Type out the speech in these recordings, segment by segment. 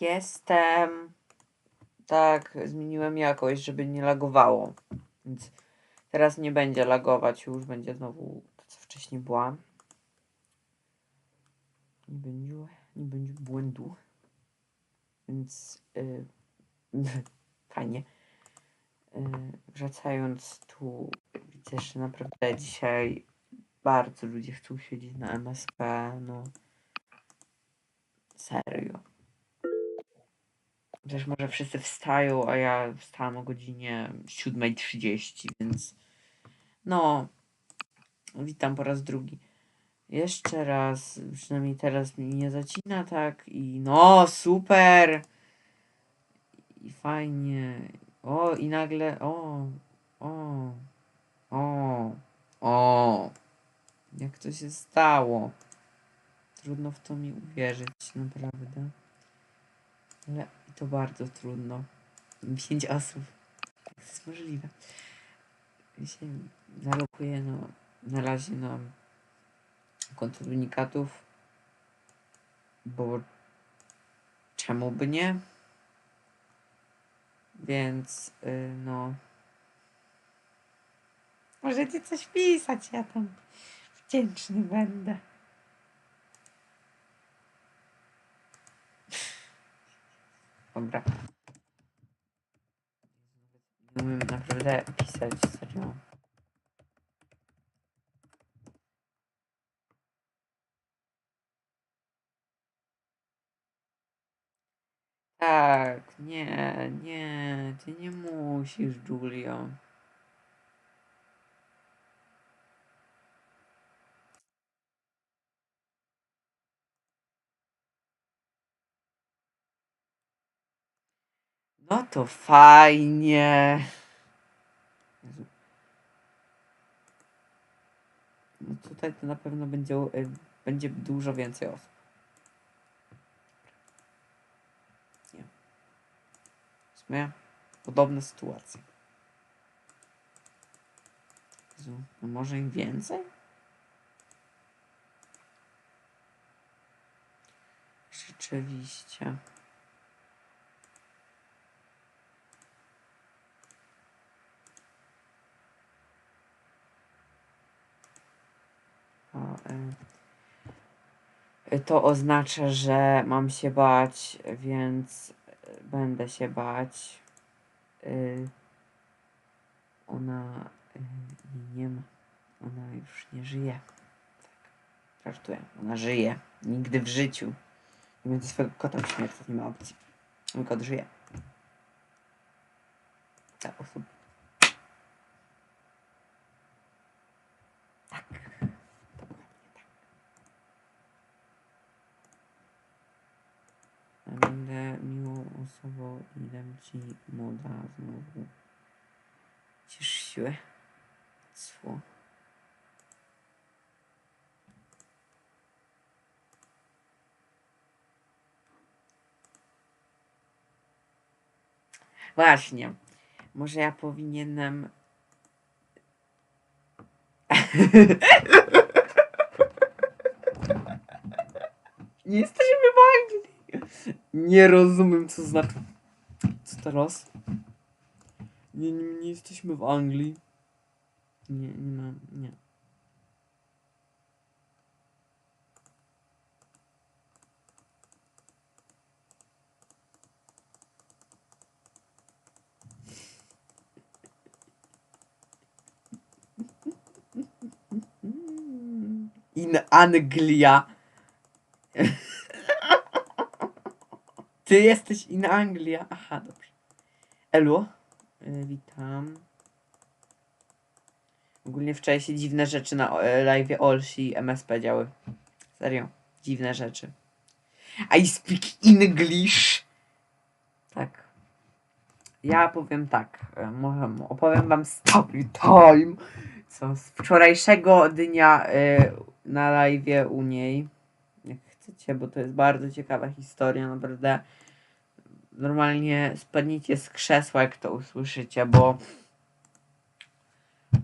Jestem. Tak, zmieniłem jakość, żeby nie lagowało. Więc teraz nie będzie lagować, już będzie znowu to, co wcześniej była. Nie będzie, nie będzie błędu. Więc y, fajnie. Y, wracając tu, widzę, że naprawdę dzisiaj bardzo ludzie chcą siedzieć na MSP, no serio. Też może wszyscy wstają, a ja wstałam o godzinie 7.30, więc no, witam po raz drugi. Jeszcze raz, przynajmniej teraz mi nie zacina tak i no, super! I fajnie. O, i nagle, o, o, o, o. Jak to się stało? Trudno w to mi uwierzyć, naprawdę. Ale to bardzo trudno. Pięć osób. Jak to jest możliwe? Ja się zalokuję no, na razie na konto unikatów. Bo czemu by nie? Więc y, no. Możecie coś pisać, ja tam wdzięczny będę. Dobra. Nie umiem naprawdę pisać, serio. Tak, nie, nie, ty nie musisz, Julio. No to fajnie. No tutaj to na pewno będzie, y, będzie dużo więcej osób. Nie. W sumie podobna sytuacja. Jezu, no może im więcej? Rzeczywiście. To oznacza, że mam się bać, więc y, będę się bać. Y, Ona y, nie ma. Ona już nie żyje. Tak. Żartuję. Ona żyje. Nigdy w życiu. Nie będzie swojego kota uśmiercać. Nie ma opcji. Mój kot żyje. Dla osób. Tak. Dokładnie tak. Będę miłą osobą i dam ci moda znowu. Ciesz siłę. Cło. Właśnie. Może ja powinienem. Nie jesteśmy w Anglii. Nie rozumiem, co znaczy. Co teraz? Nie, nie, nie jesteśmy w Anglii. Nie, nie ma. Nie. In Anglia. Ty jesteś in Anglia. Aha, dobrze. Elu, y, witam. Ogólnie wczoraj się dziwne rzeczy na e, live Olsi i MSP działy. Serio, dziwne rzeczy. I speak English. Tak. Ja powiem tak. e, Może opowiem wam story time. Co z wczorajszego dnia e, na live u niej. Jak chcecie, bo to jest bardzo ciekawa historia, naprawdę. Normalnie spadniecie z krzesła, jak to usłyszycie, bo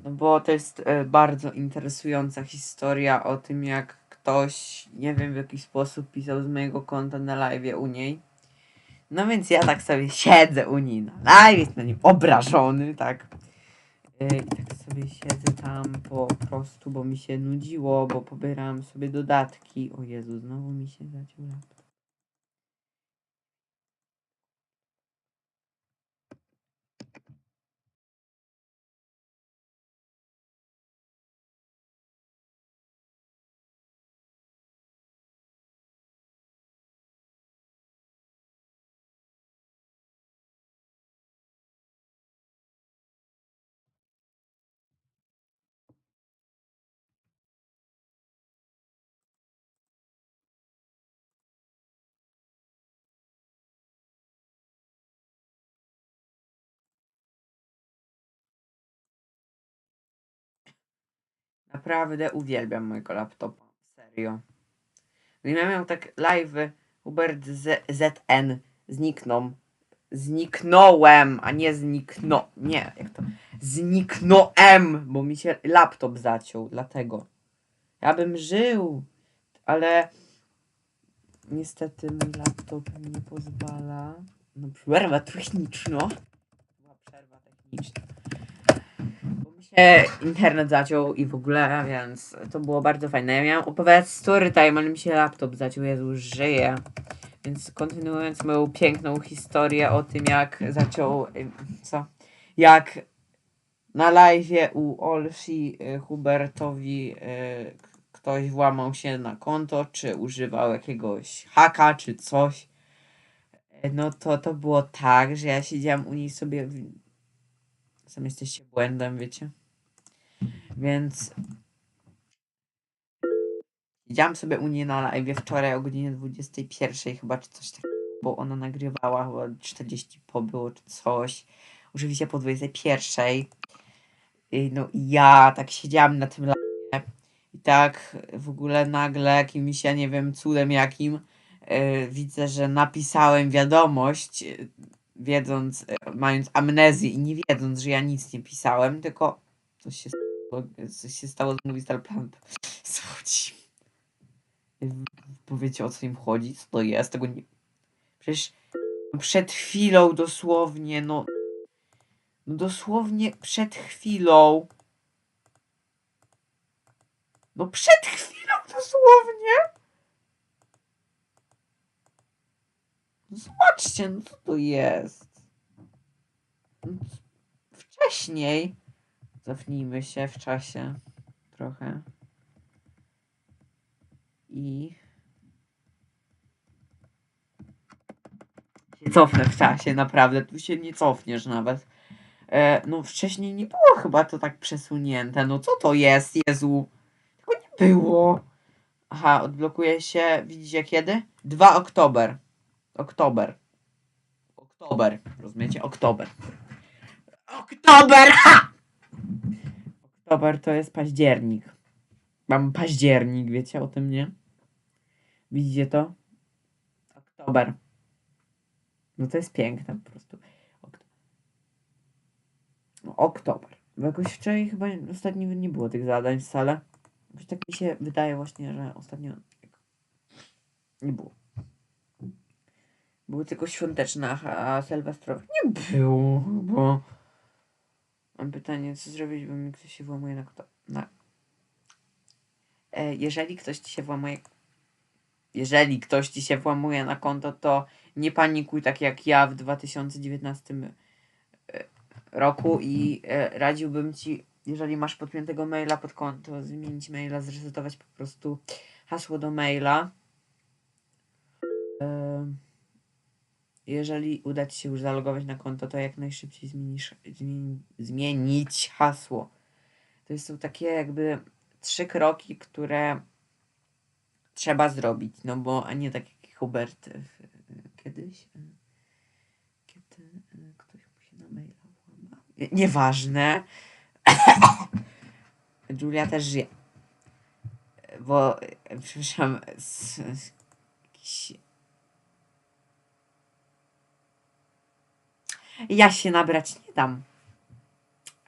no bo to jest e, bardzo interesująca historia o tym, jak ktoś, nie wiem w jaki sposób pisał z mojego konta na live u niej. No więc ja tak sobie siedzę u niej na live, jest na nim obrażony, tak. Yy, I tak sobie siedzę tam po prostu, bo mi się nudziło, bo pobierałam sobie dodatki. O Jezu, znowu mi się zaciął laptop. Naprawdę uwielbiam mojego laptopa. Serio. Gdybym ja miał tak live Hubert ZN znikną. Zniknąłem, a nie znikno. Nie, jak to? Zniknąłem, bo mi się laptop zaciął, dlatego. Ja bym żył, ale niestety mój laptop mi nie pozwala. No przerwa techniczna. Przerwa techniczna. Się internet zaciął i w ogóle, więc to było bardzo fajne. Ja miałam opowiadać story time, ale mi się laptop zaciął, Jezu, żyje. Więc kontynuując moją piękną historię o tym, jak zaczął, ym, co, jak na live u Olsi y, Hubertowi y, ktoś włamał się na konto, czy używał jakiegoś haka, czy coś. Y, No to to było tak, że ja siedziałam u niej sobie. Sam jesteście błędem, wiecie? Więc. Siedziałam sobie u niej na live wczoraj o godzinie 21 chyba, czy coś takiego, bo ona nagrywała, chyba 40 po było, czy coś. Oczywiście po 21. I no i ja tak siedziałam na tym live i tak w ogóle nagle jakimś, ja nie wiem, cudem jakim e, widzę, że napisałem wiadomość, e, wiedząc, e, mając amnezję i nie wiedząc, że ja nic nie pisałem, tylko coś się stało, coś się stało z Movistar Plan. Co chodzi? Powiecie o co im chodzi? Co to jest? Tego nie... Przecież przed chwilą dosłownie, no no dosłownie przed chwilą. No przed chwilą dosłownie. No Zobaczcie, no co to jest. No Wcześniej. Cofnijmy się w czasie trochę. I się cofnę w czasie, naprawdę. Tu się nie cofniesz nawet. E, no wcześniej nie było chyba to tak przesunięte. No co to jest, Jezu? Tego nie było. Aha, odblokuje się, widzicie kiedy? 2 oktober. Oktober. Oktober. Rozumiecie? Oktober. Oktober! Ha! Oktober to jest październik. Mam październik, wiecie o tym, nie? Widzicie to? Oktober. No to jest piękne po prostu. No, Oktober. Bo jakoś wczoraj chyba ostatnio nie było tych zadań wcale. Jakoś tak mi się wydaje właśnie, że ostatnio nie było. Były tylko świąteczne, a sylwestrowe nie było, bo... Mam pytanie, co zrobić, bo mi ktoś się włamuje na kto... Na... E, jeżeli ktoś ci się włamuje... Jeżeli ktoś ci się włamuje na konto, to nie panikuj tak jak ja w 2019 e, roku i e, radziłbym ci, jeżeli masz podpiętego maila pod konto, zmienić maila, zresetować po prostu hasło do maila. E, Jeżeli uda ci się już zalogować na konto, to jak najszybciej zmienisz, zmieni, zmienić hasło. To są takie jakby trzy kroki, które trzeba zrobić, no bo a nie tak jak Hubert kiedyś, e, kiedy e, ktoś mu się na maila włamał. Nie- Nieważne. Julia też żyje. Bo, e, przepraszam, s- s- jakiś... Ja się nabrać nie dam.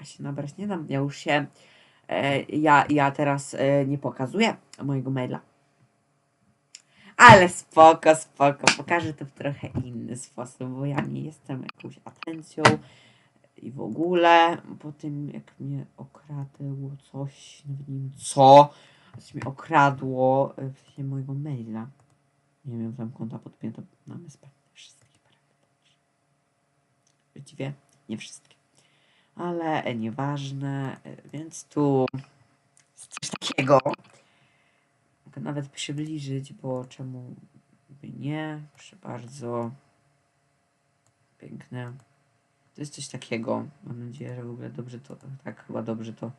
Ja się nabrać nie dam. Ja już się... E, ja, ja teraz e, nie pokazuję mojego maila. Ale spoko, spoko. Pokażę to w trochę inny sposób, bo ja nie jestem jakąś atencją i w ogóle po tym jak mnie okradło coś, nie wiem co, coś mi okradło e, w sensie mojego maila. Nie miałem tam konta podpięte na MSP. Prawie. Właściwie nie wszystkie. Ale e, nieważne, e, więc tu coś takiego. Mogę nawet przybliżyć, bo czemu by nie? Proszę bardzo. Piękne. To jest coś takiego. Mam nadzieję, że w ogóle dobrze to. Tak, chyba dobrze to.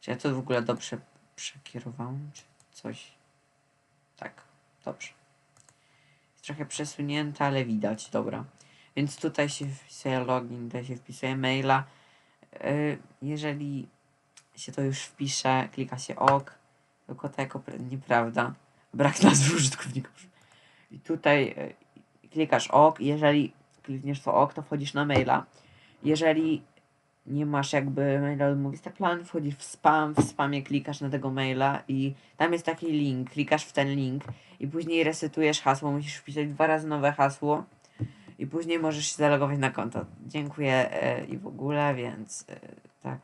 Czy ja to w ogóle dobrze przekierowałem? Czy coś? Tak, dobrze. Jest trochę przesunięte, ale widać, dobra. Więc tutaj się wpisuje login, tutaj się wpisuje maila. Yy, Jeżeli się to już wpisze, klika się OK, tylko to jako pra- nieprawda. Brak nazwy użytkownika. I tutaj yy, klikasz OK, jeżeli klikniesz to OK, to wchodzisz na maila. Jeżeli nie masz jakby maila od Plan, wchodzisz w spam, w spamie klikasz na tego maila i tam jest taki link, klikasz w ten link i później resetujesz hasło, musisz wpisać dwa razy nowe hasło i później możesz się zalogować na konto. Dziękuję e, i w ogóle, więc e, tak.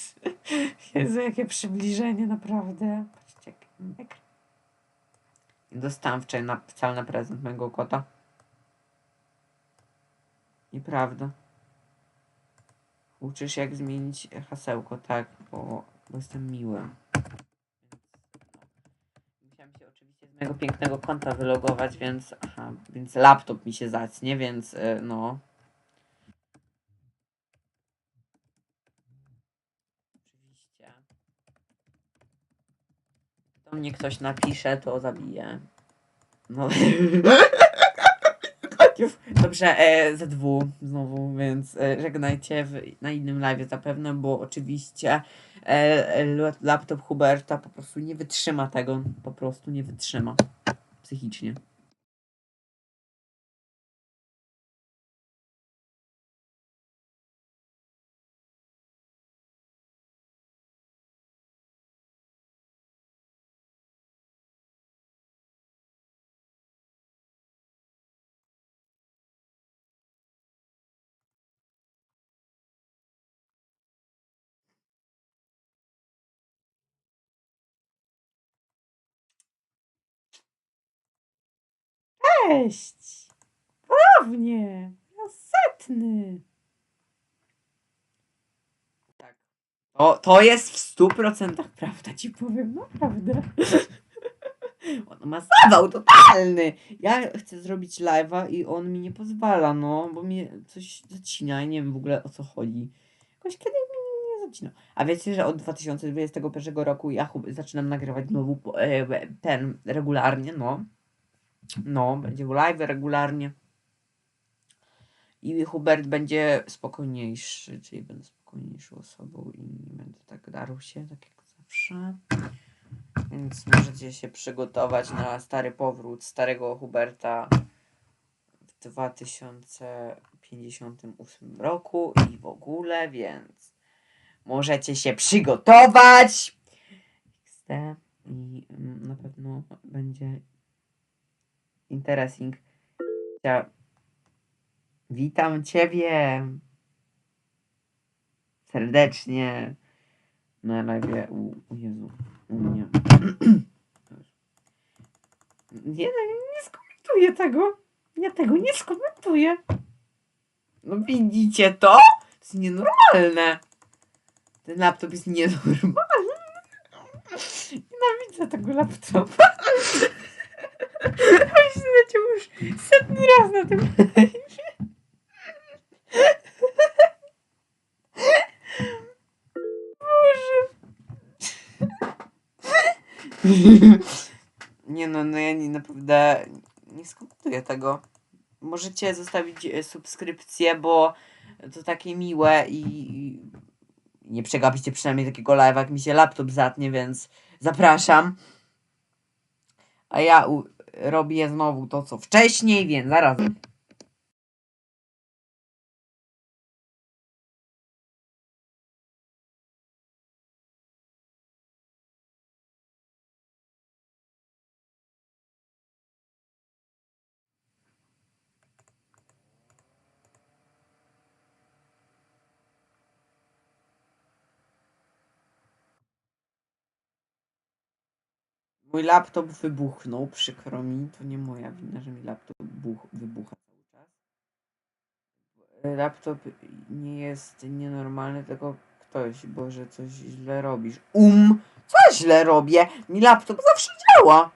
Jezu, jakie przybliżenie, naprawdę. Patrzcie, jak. Dostałam wczoraj na, wcale na prezent mojego kota. Nieprawda. Uczysz jak zmienić hasełko, tak, bo, bo jestem miły. Więc, no. Musiałam się oczywiście z mojego pięknego konta wylogować, więc aha, więc laptop mi się zacnie, więc y, no. Oczywiście. Do mnie ktoś napisze, to zabiję. No. Dobrze, e, ZW znowu, więc e, żegnajcie w, na innym live zapewne, bo oczywiście e, laptop Huberta po prostu nie wytrzyma tego, po prostu nie wytrzyma psychicznie. Cześć! Ponownie! Setny! Tak. To, to jest w stu procentach prawda, ci powiem, naprawdę. On ma zawał totalny! Ja chcę zrobić live'a i on mi nie pozwala, no, bo mnie coś zacina i nie wiem w ogóle o co chodzi. Jakoś kiedy mi nie zacina. A wiecie, że od 2021 roku ja zaczynam nagrywać znowu e, ten regularnie, no. No, będzie live regularnie. I Hubert będzie spokojniejszy, czyli będę spokojniejszą osobą i nie będę tak darł się, tak jak zawsze. Więc możecie się przygotować na stary powrót starego Huberta w 2058 roku i w ogóle, więc możecie się przygotować. I mm, na pewno będzie interesting. Ja... Witam Ciebie serdecznie na live u, u Jezu, u mnie. nie, no, nie skomentuję tego. Ja tego nie skomentuję. No widzicie to? To jest nienormalne. Ten laptop jest nienormalny. Nienawidzę tego laptopa. Myślę, że już setny raz na tym live. Nie no, no ja nie, naprawdę nie skomentuję tego. Możecie zostawić e, subskrypcję, bo to takie miłe i i nie przegapicie przynajmniej takiego live'a, jak mi się laptop zatnie, więc zapraszam. A ja u- robię znowu to, co wcześniej, więc zaraz. Mój laptop wybuchnął, przykro mi. To nie moja wina, że mi laptop buch, wybucha cały czas. Laptop nie jest nienormalny, tylko ktoś, Boże, coś źle robisz. Um! Co źle robię? Mi laptop zawsze działa!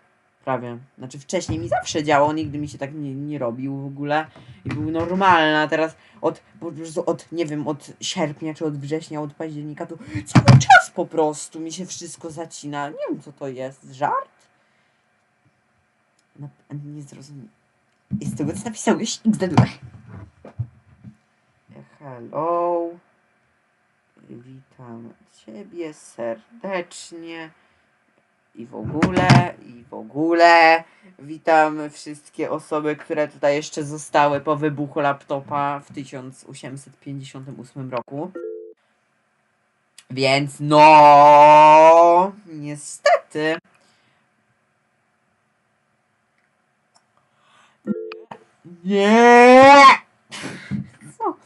Prawie. Znaczy wcześniej mi zawsze działał, nigdy mi się tak nie, nie robił w ogóle. I był normalny, a teraz od, po prostu od, nie wiem, od sierpnia czy od września, od października, to cały czas po prostu mi się wszystko zacina. Nie wiem, co to jest. Żart? No, nie zrozumiem. I z tego, co napisałeś, XD2. Hello. Witam Ciebie serdecznie. I w ogóle, i w ogóle. Witam wszystkie osoby, które tutaj jeszcze zostały po wybuchu laptopa w 1858 roku. Więc no, niestety. Nie! Co?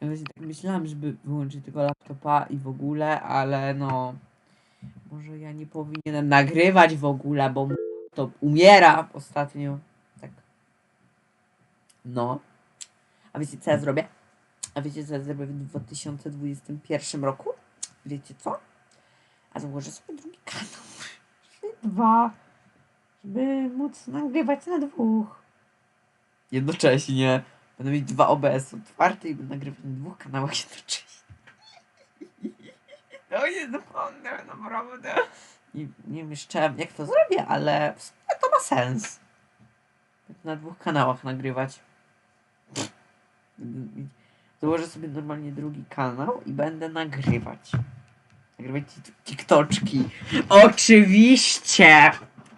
Właśnie tak myślałam, żeby wyłączyć tego laptopa i w ogóle, ale no. Może ja nie powinienem nagrywać w ogóle, bo laptop umiera ostatnio. Tak. No. A wiecie co ja zrobię? A wiecie co ja zrobię w 2021 roku? Wiecie co? A założę sobie drugi kanał. Dwa. Żeby móc nagrywać na dwóch. Jednocześnie. Będę mieć dwa OBS otwarte i będę nagrywać na dwóch kanałach jednocześnie. No jest naprawdę, naprawdę. Nie, nie wiem jeszcze jak to zrobię, ale w sumie to ma sens. Na dwóch kanałach nagrywać. Założę sobie normalnie drugi kanał i będę nagrywać. Nagrywać tik- tiktoczki. Oczywiście!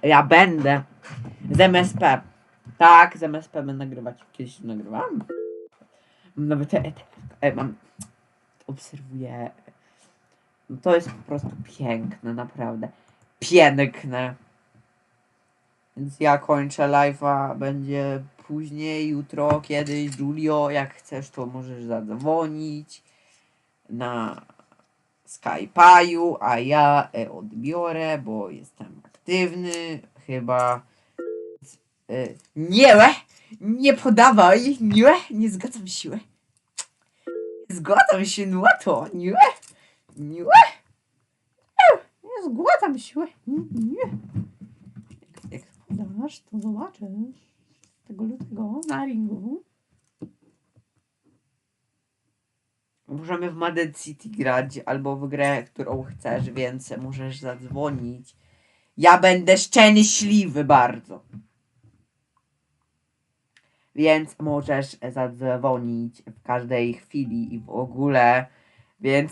Ja będę. Z MSP. Tak, z MSP będę nagrywać. Kiedyś nagrywałam. Mam Nawet te, e, mam. Obserwuję. No to jest po prostu piękne, naprawdę. Piękne. Więc ja kończę live'a. Będzie później, jutro, kiedyś. Julio, jak chcesz, to możesz zadzwonić na Skype'u, a ja e, odbiorę, bo jestem aktywny. Chyba. E, nie, nie podawaj, nie, nie zgadzam się. Nie zgadzam się na to, nie, nie, nie zgadzam się, nie. Jak, jak podasz, to zobaczysz tego lutego na ringu. Możemy w Madden City grać albo w grę, którą chcesz, więc możesz zadzwonić. Ja będę szczęśliwy bardzo. Więc możesz zadzwonić w każdej chwili i w ogóle. Więc